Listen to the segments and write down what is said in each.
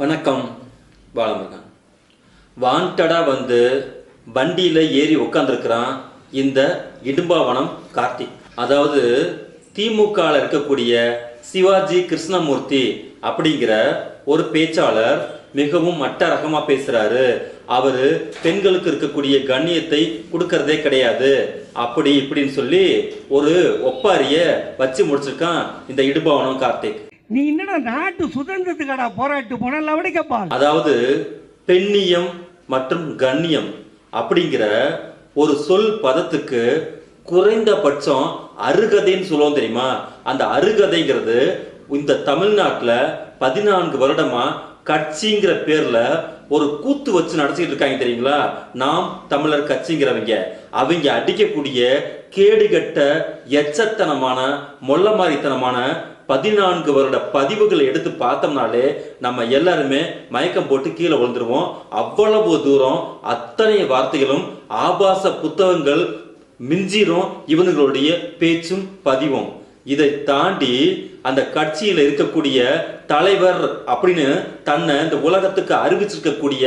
வணக்கம் பாலமுருகன். வாண்டடா வந்து வண்டியில் ஏறி உட்காந்துருக்கிறான் இந்த இடும்பாவனம் கார்த்திக். அதாவது திமுகவில் இருக்கக்கூடிய சிவாஜி கிருஷ்ணமூர்த்தி அப்படிங்கிற ஒரு பேச்சாளர் மிகவும் மட்ட பேசுகிறாரு அவர் பெண்களுக்கு இருக்கக்கூடிய கண்ணியத்தை கொடுக்கறதே கிடையாது. அப்படி இப்படின்னு சொல்லி ஒரு ஒப்பாரிய வச்சு முடிச்சிருக்கான் இந்த இடுபாவனம் கார்த்திக். நீ என்னடா நாட்டு சுதந்திரத்துக்கடா போராட்டு போன? லவடிக்கப்பால் அதாவது பெண்ணியம் மற்றும் கண்ணியம் அப்படிங்கிற ஒரு சொல் பதத்துக்கு குறைந்தபட்சம் அருகதைன்னு சொல்லுவோம் தெரியுமா? அந்த அருகதைங்கிறது இந்த தமிழ்நாட்டுல பதினான்கு வருடமா கட்சிங்கிற பேர்ல ஒரு கூத்து வச்சு நடத்திட்டு இருக்காங்க தெரியுங்களா? நாம் தமிழர் கட்சிங்கிறவங்க. அவங்க அடிக்கக்கூடிய கேடுகட்ட எச்சத்தனமான மொள்ளமாரித்தனமான பதினான்கு வருட பதிவுகளை எடுத்து பார்த்தோம்னாலே நம்ம எல்லாருமே மயக்கம் போட்டு கீழே விழுந்துருவோம். அவ்வளவு தூரம் அத்தனை வார்த்தைகளும் ஆபாச புத்தகங்கள் மிஞ்சிரும் இவனுங்களுடைய பேச்சும் பதிவும். இதை தாண்டி அந்த கட்சியில் இருக்கக்கூடிய தலைவர் அப்படின்னு தன்னை இந்த உலகத்துக்கு அறிவிச்சிருக்கக்கூடிய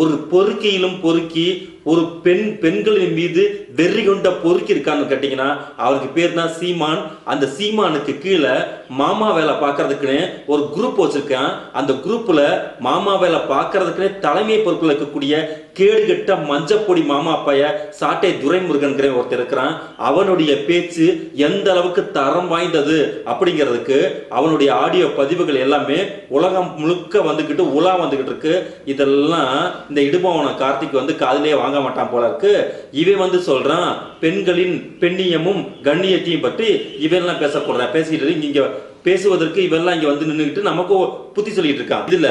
ஒரு பொறுக்கியிலும் பொறுக்கி ஒரு பெண் பெண்களின் மீது வெறி கொண்ட பொறுக்கி இருக்கான்னு கேட்டீங்கன்னா அவருக்கு பேர் தான் சீமான். அந்த சீமானுக்கு கீழே மாமா வேலை பார்க்கறதுக்குன்னு ஒரு குரூப் வச்சிருக்கேன். அந்த குரூப்பில் மாமா வேலை பார்க்கறதுக்குன்னு தலைமை பொறுப்பில் இருக்கக்கூடிய கேடுகட்ட மஞ்சப்பொடி மாமா அப்பைய சாட்டை துரைமுருகன்கிற ஒருத்தர் இருக்கிறான். அவனுடைய பேச்சு எந்த அளவுக்கு தரம் வாய்ந்தது அப்படிங்கிறதுக்கு அவனுடைய ஆடியோ பதிவுகள் எல்லாமே உலகம் முழுக்க வந்துக்கிட்டு உலா வந்துக்கிட்டு இருக்கு. இதெல்லாம் இந்த இடுபவன கார்த்திக் வந்து காதிலே வாங்க மாட்டான் போல இருக்கு. இவன் வந்து சொல்றான் பெண்களின் பெண்ணியமும் கண்ணியத்தையும் பற்றி இவெல்லாம் பேசப்படுறான் பேசிக்கிட்டு இங்க பேசுவதற்கு இவெல்லாம் இங்க வந்து நின்றுகிட்டு நமக்கு புத்தி சொல்லிட்டு இருக்கான். இதுல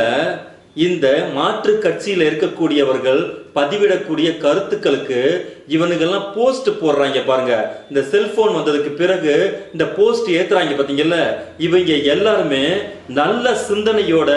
இந்த மாற்று கட்சியில இருக்கக்கூடியவர்கள் பதிவிடக்கூடிய கருத்துக்களுக்கு இவனுங்கெல்லாம் போஸ்ட் போடுறாங்க பாருங்க. இந்த செல்போன் வந்ததுக்கு பிறகு இந்த போஸ்ட் ஏத்துறாங்க பாத்தீங்கல்ல? இவங்க எல்லாருமே நல்ல சிந்தனையோட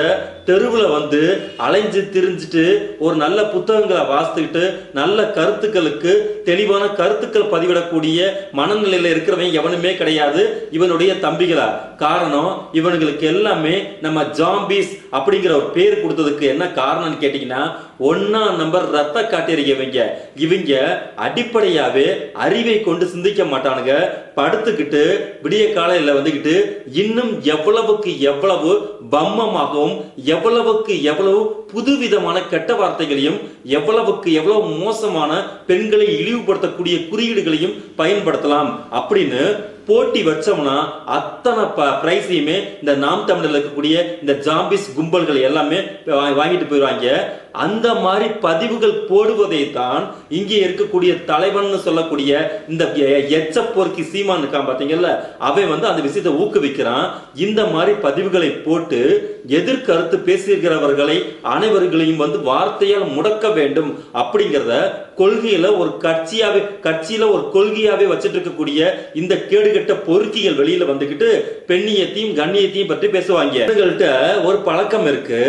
தெருவுல வந்து அலைஞ்சு திரிஞ்சுட்டு ஒரு நல்ல புத்தகங்களை வாசித்துக்கிட்டு நல்ல கருத்துக்களுக்கு தெளிவான கருத்துக்கள் பதிவிடக்கூடிய மனநிலையில இருக்கிறவன் எவனுமே கிடையாது. இவனுடைய தம்பிகளா. காரணம் இவனுங்களுக்கு எல்லாமே நம்ம ஜாம்பிஸ் அப்படிங்கிற ஒரு பேர் கொடுத்ததுக்கு என்ன காரணம்னு கேட்டீங்கன்னா ஒன்னா நம்பர் ரத்த காட்டியறிய இவங்க இவங்க அடிப்படையாவே அறிவை கொண்டு சிந்திக்க மாட்டானுங்க. படுத்துக்கிட்டு விடிய காலையில வந்துகிட்டு இன்னும் எவ்வளவுக்கு எவ்வளவு பம்மமாகவும் எவ்வளவுக்கு எவ்வளவு புதுவிதமான கெட்ட வார்த்தைகளையும் எவ்வளவுக்கு எவ்வளவு மோசமான பெண்களை இழிவுபடுத்தக்கூடிய குறியீடுகளையும் பயன்படுத்தலாம் அப்படின்னு போட்டி வச்சோம்னா அத்தனை பிரைஸையுமே இந்த நாம் தமிழில் இருக்கக்கூடிய இந்த ஜாம்பிஸ் கும்பல்கள் எல்லாமே வாங்கிட்டு போயிடுவாங்க. அந்த மாதிரி பதிவுகள் போடுவதை தான் இங்கே இருக்கக்கூடிய தலைவன் சொல்லக்கூடிய இந்த எ- எச்ச சீமான் இருக்கான் பார்த்தீங்கல்ல அவன் வந்து அந்த விஷயத்தை ஊக்குவிக்கிறான். இந்த மாதிரி பதிவுகளை போட்டு எதிர்கருத்து பேசியிருக்கிறவர்களை அனைவர்களையும் வந்து வார்த்தையால் முடக்க வேண்டும் அப்படிங்கிறத கொள்கையில ஒரு கட்சியாவே கட்சியில ஒரு கொள்கையாவே வச்சிட்டு இருக்கக்கூடிய இந்த கேடுகட்ட பொறுக்கிகள் வெளியில வந்துகிட்டு பெண்ணியத்தையும் கண்ணியத்தையும் பற்றி பேசுவாங்க. இவங்கள்ட்ட ஒரு பழக்கம் இருக்கு.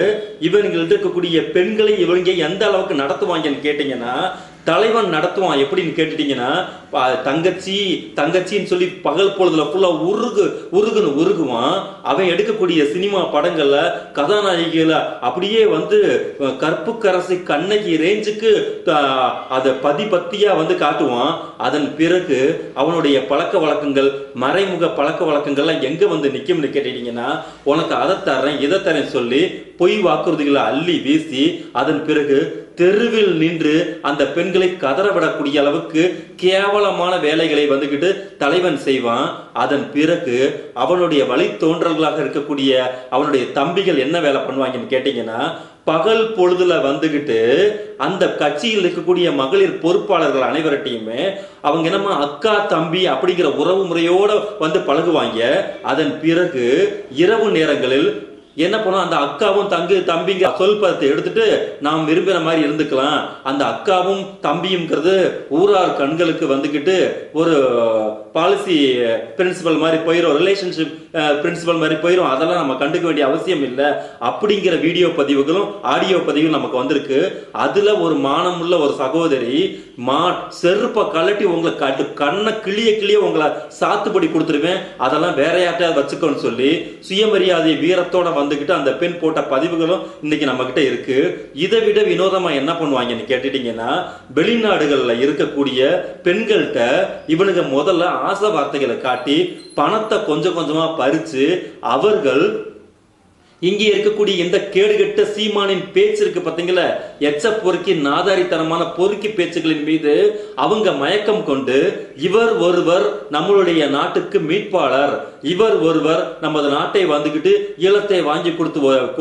இவங்கள்ட்ட இருக்கக்கூடிய பெண்களை இவங்க எந்த அளவுக்கு நடத்துவாங்கன்னு கேட்டீங்கன்னா தலைவன் நடத்துவான். எப்படின்னு கேட்டுட்டீங்கன்னா தங்கச்சி தங்கச்சின்னு சொல்லி பகல் பொழுதுல ஃபுல்லா உருகு உருகுன்னு உருகுவான். அவன் எடுக்கக்கூடிய சினிமா படங்கள்ல கதாநாயகிகளை அப்படியே வந்து அஹ், கற்புக்கரசி கண்ணகி ரேஞ்சுக்கு அதை பதி பத்தியா வந்து காட்டுவான். அதன் பிறகு அவனுடைய பழக்க வழக்கங்கள் மறைமுக பழக்க வழக்கங்கள்லாம் எங்க வந்து நிற்கும்னு கேட்டுட்டீங்கன்னா உனக்கு அதை தரேன் இதை தரேன் சொல்லி பொய் வாக்குறுதிகளை அள்ளி வீசி அதன் பிறகு தெருவில் நின்று அந்த பெண்களை கதறவிடக்கூடிய அளவுக்கு கேவலமான வேலைகளை வந்துக்கிட்டு தலைவன் செய்வான். அதன் பிறகு அவனுடைய வழித்தோன்றல்களாக இருக்கக்கூடிய அவனுடைய தம்பிகள் என்ன வேலை பண்ணுவாங்கன்னு கேட்டீங்கன்னா பகல் பொழுதுல வந்துகிட்டு அந்த கட்சியில் இருக்கக்கூடிய மகளிர் பொறுப்பாளர்கள் அனைவர்கிட்டையுமே அவங்க என்னமா அக்கா தம்பி அப்படிங்கிற உறவு முறையோட வந்து பழகுவாங்க. அதன் பிறகு இரவு நேரங்களில் என்ன பண்ணும்? அந்த அக்காவும் தங்கு தம்பிங்க சொல்பத்தை எடுத்துட்டு நாம் விரும்பின மாதிரி இருந்துக்கலாம். அந்த அக்காவும் தம்பியும்ங்கிறது ஊரார் கண்களுக்கு வந்துக்கிட்டு ஒரு பாலிசி பிரின்சிபல் eh, மாதிரி போயிடும் ரிலேஷன்ஷிப் பிரின்சிபல் மாதிரி போயிடும் அதெல்லாம் நம்ம கண்டுக்க வேண்டிய அவசியம் இல்லை. அப்படிங்கிற வீடியோ பதிவுகளும் ஆடியோ பதிவும் நமக்கு வந்திருக்கு. அதுல ஒரு மானமுள்ள ஒரு சகோதரி மா செருப்பை கழட்டி உங்களை கட்டு கண்ணை கிளிய கிளிய உங்களை சாத்துப்படி கொடுத்துருவேன். அதெல்லாம் வேற யார்ட்டையாவது வச்சுக்கோன்னு சொல்லி சுயமரியாதை வீரத்தோட வந்துகிட்டு அந்த பெண் போட்ட பதிவுகளும் இன்னைக்கு நம்ம கிட்ட இருக்கு. இதை விட வினோதமா என்ன பண்ணுவாங்கன்னு கேட்டுட்டீங்கன்னா வெளிநாடுகள்ல இருக்கக்கூடிய பெண்கள்கிட்ட இவனுங்க முதல்ல ஆசை வார்த்தைகளை காட்டி பணத்தை கொஞ்சம் கொஞ்சமாக பறித்து அவர்கள் இங்கே இருக்கக்கூடிய இந்த கேடுகட்ட சீமானின் பேச்சு இருக்கு பார்த்தீங்களா எச்ச பொறுக்கி நாதாரித்தனமான பொறுக்கி பேச்சுகளின் மீது அவங்க மயக்கம் கொண்டு இவர் ஒருவர் நம்மளுடைய நாட்டுக்கு மீட்பாளர். இவர் ஒருவர் நமது நாட்டை வந்துகிட்டு ஈழத்தை வாங்கி கொடுத்து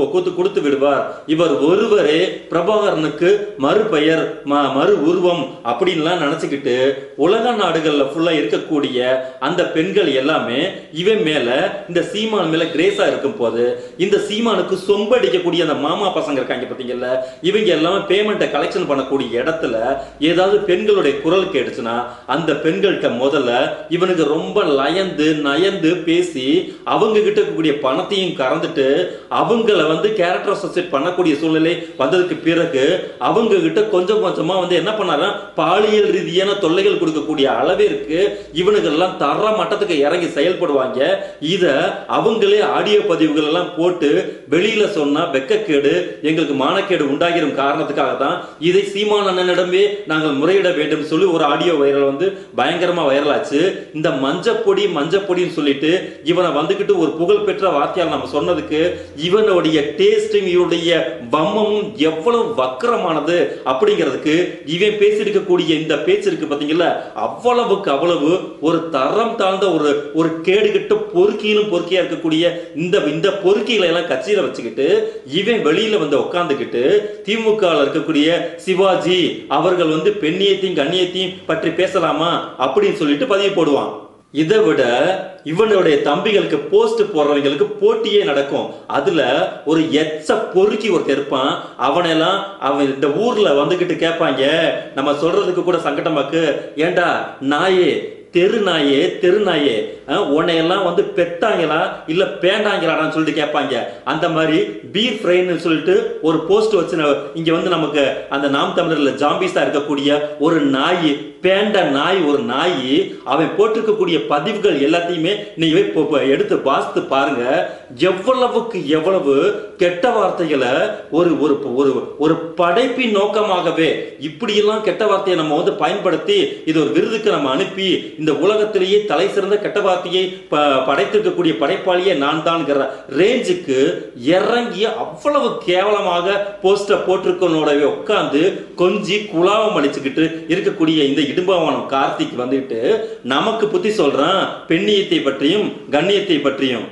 கொடுத்து கொடுத்து விடுவார். இவர் ஒருவரே பிரபாகரனுக்கு மறுபெயர் ம- மறு உருவம் அப்படின்லாம் நினைச்சுக்கிட்டு உலக நாடுகள்ல ஃபுல்லா இருக்கக்கூடிய அந்த பெண்கள் எல்லாமே இவன் மேல இந்த சீமான் மேல கிரேஸா இருக்கும் போது இந்த சீமானுக்கு சொம்படிக்கக்கூடிய அந்த மாமா பசங்க இருக்காங்க பார்த்தீங்கல்ல இவங்க எல்லாமே பேமெண்ட்டை கலெக்ஷன் பண்ணக்கூடிய இடத்துல ஏதாவது பெண்களுடைய குரல் கேட்டுச்சுன்னா அந்த பெண்கள்கிட்ட முதல்ல இவனுக்கு ரொம்ப லயந்து நயந்து பேசி அவங்க கிட்ட இருக்கக்கூடிய பணத்தையும் கறந்துட்டு அவங்கள வந்து கேரக்டர் அசோசியேட் பண்ணக்கூடிய சூழ்நிலை வந்ததுக்கு பிறகு அவங்க கிட்ட கொஞ்சம் கொஞ்சமா வந்து என்ன பண்ணாரா பாலியல் ரீதியான தொல்லைகள் கொடுக்கக்கூடிய அளவிற்கு இவனுக்கெல்லாம் தர மட்டத்துக்கு இறங்கி செயல்படுவாங்க. இதை அவங்களே ஆடியோ பதிவுகள் எல்லாம் போட்டு வெளியில சொன்னா வெக்கக்கேடு எங்களுக்கு மானக்கேடு உண்டாகிரும் காரணத்துக்காக தான் இதை சீமான் அண்ணனிடமே நாங்கள் முறையிட வேண்டும் சொல்லி ஒரு ஆடியோ வைரல் வந்து பயங்கரமா வைரல் ஆச்சு. இந்த மஞ்சப்பொடி மஞ்சப்பொடின்னு சொல்லிட்டு இவனை வந்துகிட்டு ஒரு புகழ்பெற்ற வார்த்தையால் நம்ம சொன்னதுக்கு இவனுடைய டேஸ்டும் இவனுடைய வம்மமும் எவ்வளவு வக்கரமானது அப்படிங்கிறதுக்கு இவன் பேசியிருக்கக்கூடிய இந்த பேச்சு இருக்கு பாத்தீங்களா அவ்வளவுக்கு அவ்வளவு ஒரு தரம் தாழ்ந்த ஒரு ஒரு கேடுகிட்ட பொறுக்கியிலும் பொறுக்கியா இருக்கக்கூடிய இந்த இந்த பொறுக்கிகளை எல்லாம் கட்சியில வச்சுக்கிட்டு இவன் வெளியில வந்து உட்காந்துக்கிட்டு திமுக இருக்கக்கூடிய சிவாஜி அவர்கள் வந்து பெண்ணியத்தையும் கண்ணியத்தையும் பற்றி பேசலாமா அப்படின்னு சொல்லிட்டு பதிவு போடுவான். இதை விட இவனுடைய தம்பிகளுக்கு போஸ்ட் போடுறவங்களுக்கு போட்டியே நடக்கும். அதுல ஒரு எச்ச பொறுக்கி ஒருத்தர் இருப்பான். அவனெல்லாம் அவன் இந்த ஊர்ல வந்துகிட்டு கேட்பாங்க. நம்ம சொல்றதுக்கு கூட சங்கடமாக்கு ஏண்டா நாயே தெரு நாயே தெரு நாயே உன்னையெல்லாம் வந்து பெத்தாங்களா? இல்ல பேண்டாங்களாடான்னு சொல்லிட்டு கேட்பாங்க. அந்த மாதிரி பி ஃப்ரைன்னு சொல்லிட்டு ஒரு போஸ்ட் வச்சு இங்க வந்து நமக்கு அந்த நாம் தமிழர்ல ஜாம்பிஸா இருக்கக்கூடிய ஒரு நாய் பேண்ட நாய் ஒரு நாய் அவன் போட்டிருக்கக்கூடிய பதிவுகள் எல்லாத்தையுமே நீங்க எடுத்து வாசித்து பாருங்க. எவ்வளவுக்கு எவ்வளவு கெட்ட வார்த்தைகளை ஒரு ஒரு ஒரு ஒரு படைப்பின் நோக்கமாகவே இப்படியெல்லாம் கெட்ட வார்த்தையை நம்ம வந்து பயன்படுத்தி இது ஒரு விருதுக்கு நம்ம அனுப்பி இந்த உலகத்திலேயே தலை சிறந்த கெட்ட வார்த்தையை ப- படைத்திருக்கக்கூடிய படைப்பாளியே நான் தான்ங்கிற ரேஞ்சுக்கு இறங்கி அவ்வளவு கேவலமாக போஸ்டர் போட்டிருக்கனோடவே உட்காந்து கொஞ்சி குலாவம் அடிச்சுக்கிட்டு இருக்கக்கூடிய இந்த இடும்பாவனம் கார்த்திக் வந்துட்டு நமக்கு புத்தி சொல்றான் பெண்ணியத்தை பற்றியும் கண்ணியத்தை பற்றியும்.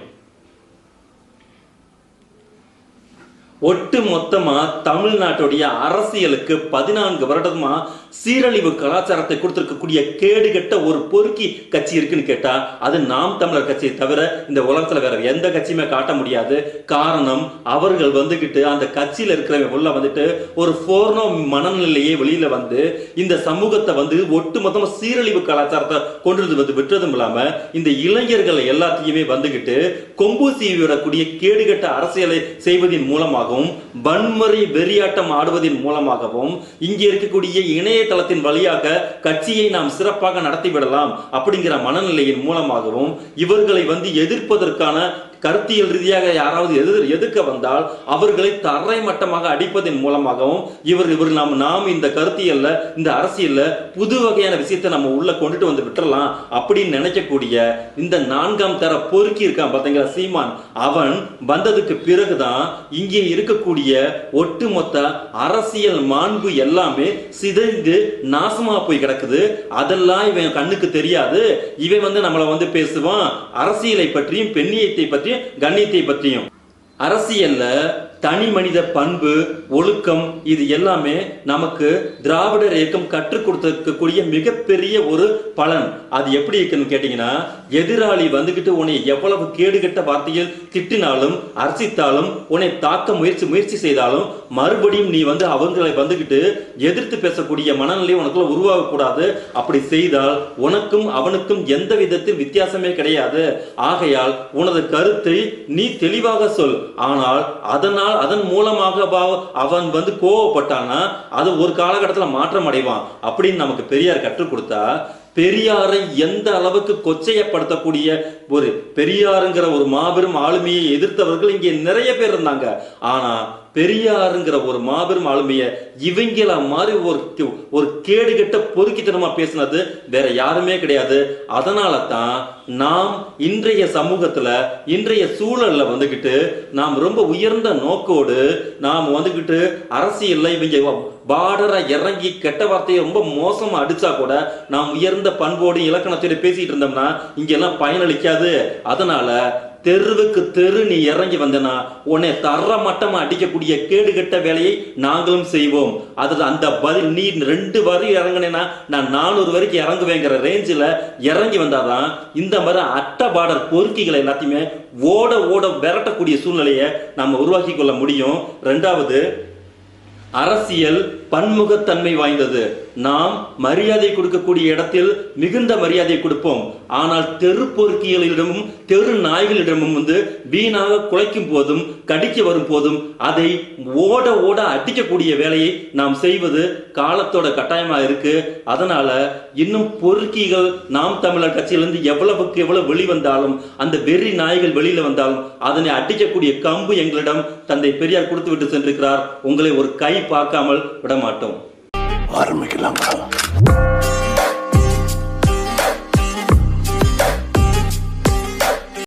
ஒட்டு மொத்தமா தமிழ்நாட்டுடைய அரசியலுக்கு பதினான்கு வருடமா சீரழிவு கலாச்சாரத்தை கொடுத்திருக்கக்கூடிய கேடுகெட்ட ஒரு பொறுக்கி கட்சி இருக்குன்னு கேட்டா அது நாம் தமிழர் கட்சியை தவிர இந்த உலகத்துல வேற எந்த கட்சியுமே காட்ட முடியாது. காரணம் அவர்கள் வந்துகிட்டு அந்த கட்சியில இருக்கிறவங்க உள்ள வந்துட்டு ஒரு போர்னோ மனநிலையே வெளியில வந்து இந்த சமூகத்தை வந்து ஒட்டு மொத்தமா சீரழிவு கலாச்சாரத்தை கொண்டு வந்து விட்டுறதும் இல்லாம இந்த இளைஞர்கள் எல்லாத்தையுமே வந்துகிட்டு கொம்பு சீவி விடக்கூடிய கேடுகட்ட அரசியலை செய்வதன் மூலமாக மூலமாகவும் வன்முறை வெறியாட்டம் ஆடுவதன் மூலமாகவும் இங்கே இருக்கக்கூடிய இணையதளத்தின் வழியாக கட்சியை நாம் சிறப்பாக நடத்திவிடலாம் அப்படிங்கிற மனநிலையின் மூலமாகவும் இவர்களை வந்து எதிர்ப்பதற்கான கருத்தியல் ரீதியாக யாராவது எதிர் எதிர்க்க வந்தால் அவர்களை தரை மட்டமாக அடிப்பதன் மூலமாகவும் இவர் இவர் நாம் நாம் இந்த கருத்தியல்ல இந்த அரசியல்ல புது வகையான விஷயத்தை நம்ம உள்ள கொண்டுட்டு வந்து விட்டுறலாம் அப்படின்னு நினைக்கக்கூடிய இந்த நான்காம் தர பொறுக்கி இருக்கான் பார்த்தீங்களா சீமான். அவன் வந்ததுக்கு பிறகுதான் இங்கே இருக்கக்கூடிய ஒட்டுமொத்த அரசியல் மாண்பு எல்லாமே சிதைந்து நாசமா போய் கிடக்குது. அதெல்லாம் இவன் கண்ணுக்கு தெரியாது. இவன் வந்து நம்மளை வந்து பேசுவான். அரசியலை பற்றியும் பெண்ணியத்தை பற்றியும் கண்ணியத்தை பற்றியும் அரசியல்ல தனி மனித பண்பு ஒழுக்கம் இது எல்லாமே நமக்கு திராவிடர் இயக்கம் கற்றுக் கொடுத்திருக்கக்கூடிய மிகப்பெரிய ஒரு பலன். அது எப்படி இருக்குன்னு கேட்டீங்கன்னா எதிராளி வந்துகிட்டு உன்னை எவ்வளவு கேடுகட்ட வார்த்தையில் திட்டினாலும் அர்ச்சித்தாலும் உன்னை தாக்க முயற்சி முயற்சி செய்தாலும் மறுபடியும் நீ வந்து அவங்களை வந்துகிட்டு எதிர்த்து பேசக்கூடிய மனநிலை உனக்குள்ள உருவாகக்கூடாது. அப்படி செய்தால் உனக்கும் அவனுக்கும் எந்த விதத்தில் வித்தியாசமே கிடையாது. ஆகையால் உனது கருத்தை நீ தெளிவாக சொல். ஆனால் அதனால் அதன் மூலமாக அவன் வந்து கோவப்பட்டான்னா அது ஒரு காலகட்டத்தில் மாற்றம் அடைவான் அப்படின்னு நமக்கு பெரியார் கற்றுக் கொடுத்தா பெரியாரை எந்த அளவுக்கு கொச்சையப்படுத்தக்கூடிய ஒரு பெரியாருங்கிற ஒரு மாபெரும் ஆளுமையை எதிர்த்தவர்கள் இங்கே நிறைய பேர் இருந்தாங்க. ஆனா பெரியாருங்கிற ஒரு மாபெரும் ஆளுமையை இவங்கள மாதிரி ஒரு ஒரு ஒரு கேடுகெட்ட பொறுக்கித்தனமா பேசினது வேற யாருமே கிடையாது. அதனால தான் நாம் இன்றைய சமூகத்துல இன்றைய சூழல்ல வந்துகிட்டு நாம் ரொம்ப உயர்ந்த நோக்கோடு நாம் வந்துகிட்டு அரசியல்ல இவங்க பார்டரை இறங்கி கெட்ட வார்த்தையை ரொம்ப மோசமாக அடித்தா கூட நாம் உயர்ந்த பண்போடு இலக்கணத்தோட பேசிகிட்டு இருந்தோம்னா இங்கெல்லாம் பயனளிக்காது. அதனால் தெருவுக்கு தெரு நீ இறங்கி வந்தனா உன்னை தர மட்டமா அடிக்கக்கூடிய கேடு கட்ட வேலையை நாங்களும் செய்வோம். அதில் அந்த பதில் நீ ரெண்டு வரி இறங்குனேன்னா நான் நானூறு வரைக்கும் இறங்குவேங்கிற ரேஞ்சில் இறங்கி வந்தாதான் இந்த மாதிரி அட்டை பார்டர் பொறுக்கிகளை எல்லாத்தையுமே ஓட ஓட விரட்டக்கூடிய சூழ்நிலையை நம்ம உருவாக்கி கொள்ள முடியும். ரெண்டாவது அரசியல் பன்முகத்தன்மை வாய்ந்தது. நாம் மரியாதை கொடுக்கக்கூடிய இடத்தில் மிகுந்த மரியாதை கொடுப்போம். ஆனால் தெரு பொறுக்கிகளிடமும் தெரு நாய்களிடமும் வந்து வீணாக குலைக்கும் போதும் கடிக்க வரும் போதும் அதை ஓட ஓட அடிக்கக்கூடிய வேலையை நாம் செய்வது காலத்தோட கட்டாயமாக இருக்கு. அதனால இன்னும் பொறுக்கிகள் நாம் தமிழர் கட்சியிலிருந்து எவ்வளவுக்கு எவ்வளவு வெளிவந்தாலும் அந்த வெறி நாய்கள் வெளியில வந்தாலும் அதனை அடிக்கக்கூடிய கம்பு எங்களிடம் தந்தை பெரியார் கொடுத்து விட்டு சென்றிருக்கிறார். உங்களை ஒரு கை பார்க்காமல் விட மாட்டோம். ஆரம்பிக்கலாம்.